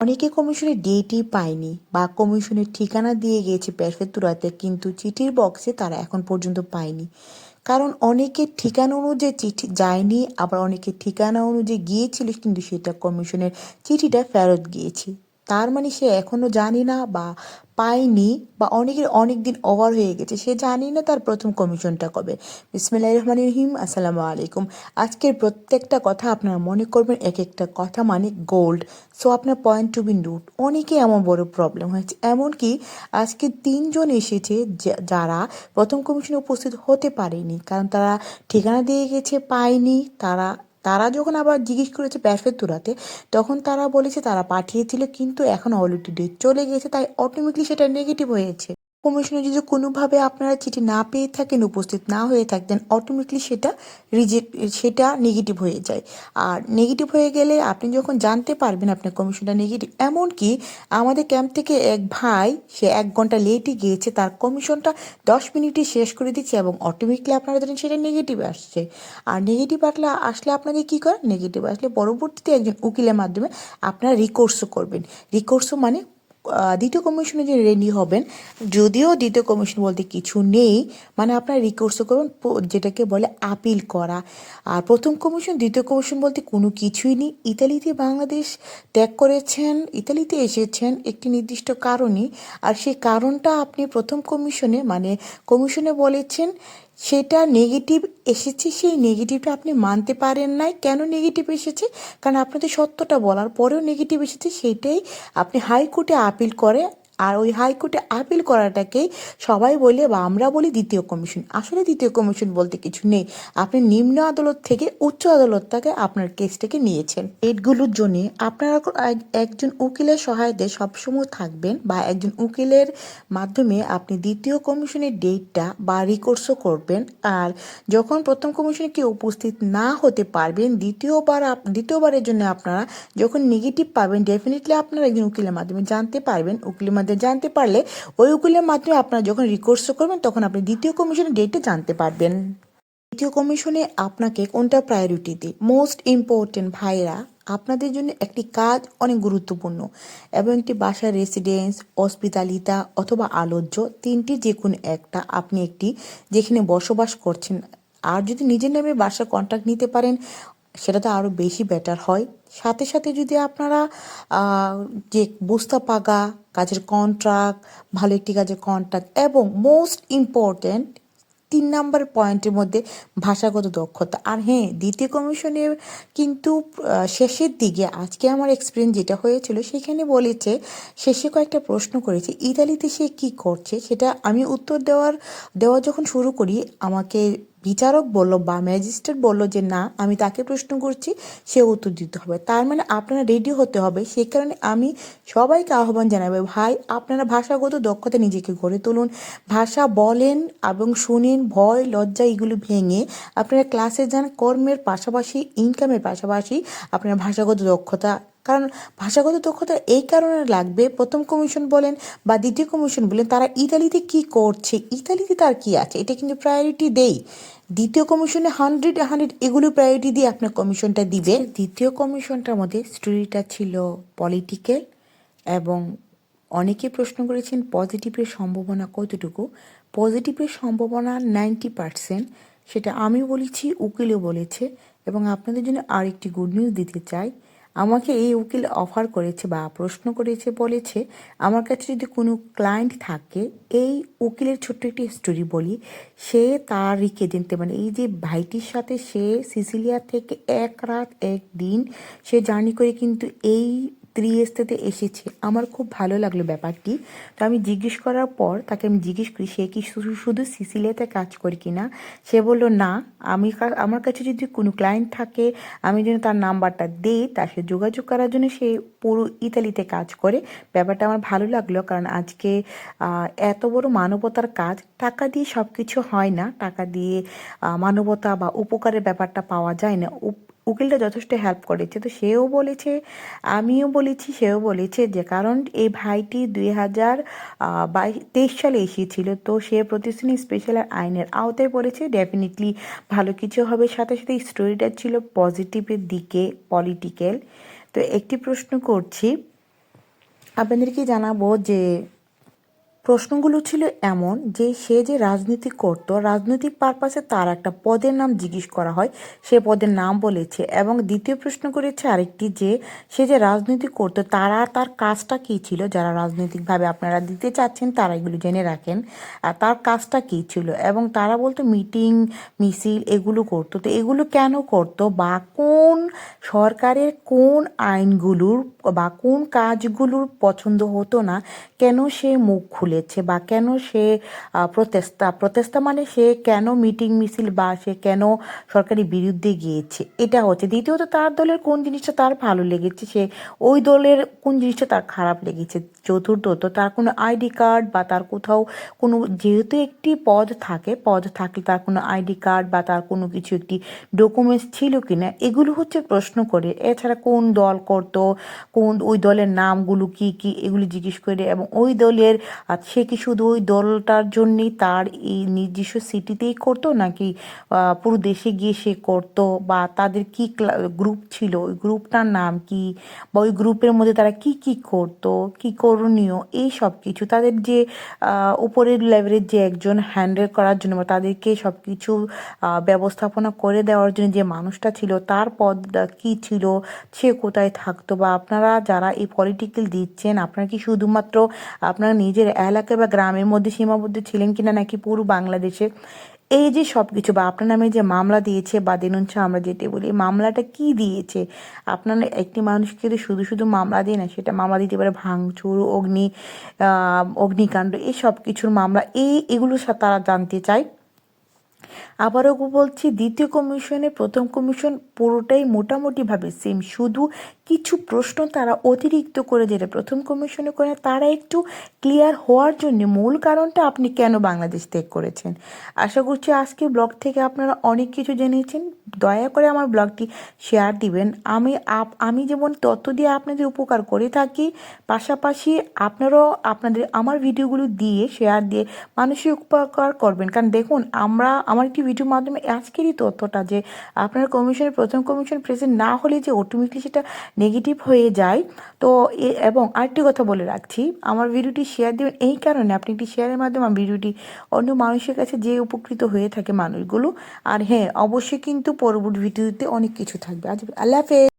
অনেকে কমিশনের ডেটই পায়নি বা কমিশনের ঠিকানা দিয়ে গিয়েছে প্যাফেতুরাতে কিন্তু চিঠির বক্সে তারা এখন পর্যন্ত পায়নি। কারণ অনেকের ঠিকানা অনুযায়ী চিঠি যায়নি, আবার অনেকের ঠিকানা অনুযায়ী গিয়েছিল, কিন্তু সেটা কমিশনের চিঠিটা ফেরত গিয়েছে। তার মানে সে এখনও জানি না বা পায়নি বা অনেকের অনেক দিন ওভার হয়ে গেছে, সে জানি না তার প্রথম কমিশনটা কবে। বিসমিল্লাহ রহমান রহিম, আসসালামু আলাইকুম। আজকের প্রত্যেকটা কথা আপনারা মনে করবেন এক একটা কথা মানে গোল্ড সো আপনার পয়েন্ট টু বি নোট অনেকে এমন বড় প্রবলেম হয়েছে। এমনকি আজকে তিনজন এসেছে যারা প্রথম কমিশনে উপস্থিত হতে পারেনি। কারণ তারা ঠিকানা দিয়ে গেছে, পায়নি, তারা তারা যখন আবার জিজ্ঞেস করেছে প্যাফেতুরাতে তখন তারা বলেছে তারা পাঠিয়েছিল, কিন্তু এখন ডেট চলে গেছে তাই অটোমেটিকলি সেটা নেগেটিভ হয়েছে। কমিশনে যদি কোনোভাবে আপনারা চিঠি না পেয়ে থাকেন, উপস্থিত না হয়ে থাকতেন অটোমেটিকলি সেটা রিজেক্ট সেটা নেগেটিভ হয়ে যায়। আর নেগেটিভ হয়ে গেলে আপনি যখন জানতে পারবেন আপনার কমিশনটা নেগেটিভ এমনকি আমাদের ক্যাম্প থেকে এক ভাই, সে এক ঘণ্টা লেটে গিয়েছে, তার কমিশনটা দশ মিনিটে শেষ করে দিচ্ছে এবং অটোমেটিকলি আপনারা ধরেন সেটা নেগেটিভ আসছে। আর নেগেটিভ আসলে আসলে আপনাকে কী করেন নেগেটিভ আসলে পরবর্তীতে একজন উকিলের মাধ্যমে আপনারা রিকোর্সও করবেন। রিকোর্সও মানে দ্বিতীয় কমিশনে যে রেডি হবেন, যদিও দ্বিতীয় কমিশন বলতে কিছু নেই মানে আপনার রিকোর্সও করবেন যেটাকে বলে আপিল করা। আর প্রথম কমিশন, দ্বিতীয় কমিশন বলতে কোনো কিছুই নেই। ইতালিতে বাংলাদেশ ত্যাগ করেছেন, ইতালিতে এসেছেন একটি নির্দিষ্ট কারণে আর সেই কারণটা আপনি প্রথম কমিশনে মানে কমিশনে বলেছেন সেটা নেগেটিভ এসেছে, সেই নেগেটিভটা আপনি মানতে পারেন নাই। কেন নেগেটিভ এসেছে? কারণ আপনাদের সত্যটা বলার পরেও নেগেটিভ এসেছে, সেইটাই আপনি হাইকোর্টে আপিল করে। আর ওই হাইকোর্টে আপিল করাটাকেই সবাই বলে বা আমরা বলি দ্বিতীয় কমিশন আসলে দ্বিতীয় কমিশন বলতে কিছু নেই। আপনি নিম্ন আদালত থেকে উচ্চ আদালত থেকে আপনার কেসটাকে নিয়েছেন। এগুলোর জন্য আপনারা এক- একজন উকিলের সহায়তায় সবসময় থাকবেন বা একজন উকিলের মাধ্যমে আপনি দ্বিতীয় কমিশনের ডেটটা বা রিকোর্সও করবেন। আর যখন প্রথম কমিশনে কেউ উপস্থিত না হতে পারবেন, দ্বিতীয়বার দ্বিতীয়বারের জন্য আপনারা যখন নেগেটিভ পাবেন ডেফিনেটলি আপনারা একজন উকিলের মাধ্যমে জানতে পারবেন। উকিলের মাধ্যমে জানতে পারলে ওই উকিলের মাধ্যমে আপনারা যখন রিকোর্সও করবেন, তখন আপনি দ্বিতীয় কমিশনের ডেটটা জানতে পারবেন। দ্বিতীয় কমিশনে আপনাকে কোনটা প্রায়োরিটি দিই মোস্ট ইম্পর্টেন্ট ভাইরা আপনাদের জন্য একটি কাজ অনেক গুরুত্বপূর্ণ এবং একটি বাসার রেসিডেন্স হসপিটালিতা অথবা আলোচ্য তিনটি যে কোনো একটা আপনি একটি যেখানে বসবাস করছেন। আর যদি নিজের নামে বাসার কন্ট্রাক্ট নিতে পারেন সেটা তো আরও বেশি বেটার হয়। সাথে সাথে যদি আপনারা যে বুস্তা পাগা কাজের কন্ট্রাক্ট ভালো একটি কাজের কন্ট্রাক্ট এবং মোস্ট ইম্পর্ট্যান্ট তিন নাম্বার পয়েন্টের মধ্যে ভাষাগত দক্ষতা। আর হ্যাঁ দ্বিতীয় কমিশনের কিন্তু শেষের দিকে আজকে আমার এক্সপিরিয়েন্স যেটা হয়েছিল সেখানে বলেছে, শেষে কয়েকটা প্রশ্ন করেছে, ইতালিতে সে কি করছে সেটা আমি উত্তর দেওয়ার, দেওয়া যখন শুরু করি, আমাকে বিচারক বলল বা ম্যাজিস্ট্রেট বলল যে, না, আমি তাকে প্রশ্ন করছি, সে উত্তর দিতে হবে। তার মানে আপনারা রেডি হতে হবে। সেই কারণে আমি সবাইকে আহ্বান জানাব, ভাই, আপনারা ভাষাগত দক্ষতা নিজেকে গড়ে তুলুন। ভাষা বলেন এবং শুনেন, ভয়, লজ্জা, এগুলো ভেঙে আপনারা ক্লাসে যান। কর্মের পাশাপাশি ইনকামের পাশাপাশি আপনারা ভাষাগত দক্ষতা কারণ ভাষাগত দক্ষতা এই কারণে লাগবে। প্রথম কমিশন বলেন বা দ্বিতীয় কমিশন বলেন, তারা ইতালিতে কি করছে, ইতালিতে তার কি আছে, এটা কিন্তু প্রায়োরিটি দেই। দ্বিতীয় কমিশনে হান্ড্রেড হান্ড্রেড এগুলো প্রায়োরিটি দিয়ে আপনার কমিশনটা দিবে দ্বিতীয় কমিশনটার মধ্যে স্টোরিটা ছিল পলিটিক্যাল এবং অনেকে প্রশ্ন করেছেন পজিটিভের সম্ভাবনা কতটুকু। পজিটিভের সম্ভাবনা নাইনটি পার্সেন্ট সেটা আমি বলেছি, উকিলও বলেছে এবং আপনাদের জন্য আরেকটি গুড নিউজ দিতে চাই। আমাকে এই উকিল অফার করেছে বা প্রশ্ন করেছে, বলেছে, আমার কাছে যদি কোনো ক্লায়েন্ট থাকে, এই উকিলের ছোট্ট একটি স্টোরি বলি। সে তার রিকেজেন্টে মানে এই যে ভাইটির সাথে সে সিসিলিয়া থেকে এক রাত, এক দিন সে জার্নি করে কিন্তু এই ত্রিয়েস্তেতে এসেছে। আমার খুব ভালো লাগল ব্যাপারটি। তো আমি জিজ্ঞেস করার পর তাকে আমি জিজ্ঞেস করি, সে কি শুধু শুধু সিসিলিয়াতে কাজ করি কি না? সে বলল, না, আমি আমার কাছে যদি কোনো ক্লায়েন্ট থাকে, আমি যেন তার নাম্বারটা দিই তার সাথে যোগাযোগ করার জন্য সে পুরো ইতালিতে কাজ করে। ব্যাপারটা আমার ভালো লাগল কারণ আজকে এত বড় মানবতার কাজ, টাকা দিয়ে সব কিছু হয় না। টাকা দিয়ে মানবতা বা উপকারের ব্যাপারটা পাওয়া যায় না। উকিলটা যথেষ্ট হেল্প করেছে। তো সেও বলেছে, আমিও বলেছি, সেও বলেছে যে, কারণ এই ভাইটি দুই হাজার বাইশ তেইশ সালে এসেছিল। তো সে প্রতিষ্ঠানী স্পেশাল আইনের আওতায় পড়েছে। ডেফিনেটলি ভালো কিছু হবে। সাথে সাথে স্টোরিটা ছিল পজিটিভের দিকে পলিটিক্যাল তো একটি প্রশ্ন করছি, আপনাদেরকে জানাব যে প্রশ্নগুলো ছিল এমন যে সে যে রাজনীতি করত, রাজনৈতিক পারপাসে তার একটা পদের নাম জিজ্ঞেস করা হয়, সে পদের নাম বলেছে এবং দ্বিতীয় প্রশ্ন করেছে আরেকটি যে সে যে রাজনীতি করত, তারা তার কাজটা কী ছিল? যারা রাজনৈতিকভাবে আপনারা দিতে চাচ্ছেন তারা এগুলো জেনে রাখেন। আর তার কাজটা কী ছিল? এবং তারা বলতো মিটিং, মিছিল এগুলো করতো। তো এগুলো কেন করতো? বা কোন সরকারের কোন আইনগুলোর বা কোন কাজগুলোর পছন্দ হতো না? কেন সে মুখ খুলেছে বা কেন সে প্রতেস্তা প্রতেস্তা মানে সে কেন মিটিং মিছিল বা সে কেন সরকারি বিরুদ্ধে গিয়েছে? এটা হচ্ছে দ্বিতীয়ত তার দলের কোন জিনিসটা তার ভালো লেগেছে, সে ওই দলের কোন জিনিসটা তার খারাপ লেগেছে? চতুর্থত তার কোনো আইডি কার্ড বা তার কোথাও কোনো, যেহেতু একটি পদ থাকে, পদ থাকলে তার কোনো আইডি কার্ড বা তার কোনো কিছু একটি ডকুমেন্টস ছিল কি না এগুলো হচ্ছে প্রশ্ন করে। এছাড়া কোন দল করত, কোন, ওই দলের নামগুলো কি কি, এগুলি জিজ্ঞেস করে এবং ওই দলের সে কি শুধু ওই দলটার জন্যই তার এই নির্দিষ্ট সিটিতেই করতো নাকি পুরো দেশে গিয়ে সে করতো বা তাদের কি গ্রুপ ছিল, ওই গ্রুপটার নাম কি বা ওই গ্রুপের মধ্যে তারা কি কি করতো, কি করণীয় এই সব কিছু, তাদের যে উপরের লেভেলের যে একজন হ্যান্ডেল করার জন্য বা তাদেরকে সব কিছু ব্যবস্থাপনা করে দেওয়ার জন্য যে মানুষটা ছিল, তার পদ কি ছিল, সে কোথায় থাকতো বা আপনারা যারা এই পলিটিক্যাল দিচ্ছেন, আপনারা কি শুধুমাত্র আপনারা নিজের এলাকা বা গ্রামের মধ্যে সীমাবদ্ধ ছিলেন কিনা নাকি পুরো বাংলাদেশে? এই যে সব কিছু বা আপনার নামে যে মামলা দিয়েছে বা দেনুঞ্চা আমরা যেটা বলি মামলাটা কি দিয়েছে? আপনার একটি মানুষকে যদি শুধু শুধু মামলা দিয়ে না, সেটা মামলা দিতে পারে ভাঙচুর, অগ্নি অগ্নিকাণ্ড, এই সব কিছুর মামলা, এই এগুলো তারা জানতে চায়। আবারও বলছি, দ্বিতীয় কমিশনে প্রথম কমিশন পুরোটাই মোটামুটিভাবে সেম শুধু কিছু প্রশ্ন তারা অতিরিক্ত করে যেটা প্রথম কমিশনে করে, তারা একটু ক্লিয়ার হওয়ার জন্য মূল কারণটা আপনি কেন বাংলাদেশ ত্যাগ করেছেন? আশা করছি আজকে ব্লগ থেকে আপনারা অনেক কিছু জেনেছেন। দয়া করে আমার ব্লগটি শেয়ার দিবেন। আমি আপ, আমি যেমন তথ্য দিয়ে আপনাদের উপকার করে থাকি, পাশাপাশি আপনারাও আপনাদের আমার ভিডিওগুলো দিয়ে শেয়ার দিয়ে মানুষের উপকার করবেন। কারণ দেখুন, আমরা, আমার একটি ভিডিওর মাধ্যমে আজকেরই তথ্যটা যে আপনার কমিশনের, প্রথম কমিশন প্রেজেন্ট না হলে যে অটোমেটিকলি সেটা নেগেটিভ হয়ে যায়। তো এবং আরেকটি কথা বলে রাখছি, আমার ভিডিওটি শেয়ার দেবেন এই কারণে আপনি একটি শেয়ারের মাধ্যমে আমার ভিডিওটি অন্য মানুষের কাছে যে উপকৃত হয়ে থাকে মানুষগুলো। আর হ্যাঁ অবশ্যই কিন্তু পরবর্তী ভিডিওতে অনেক কিছু থাকবে। আজ আল্লাহ হাফেজ।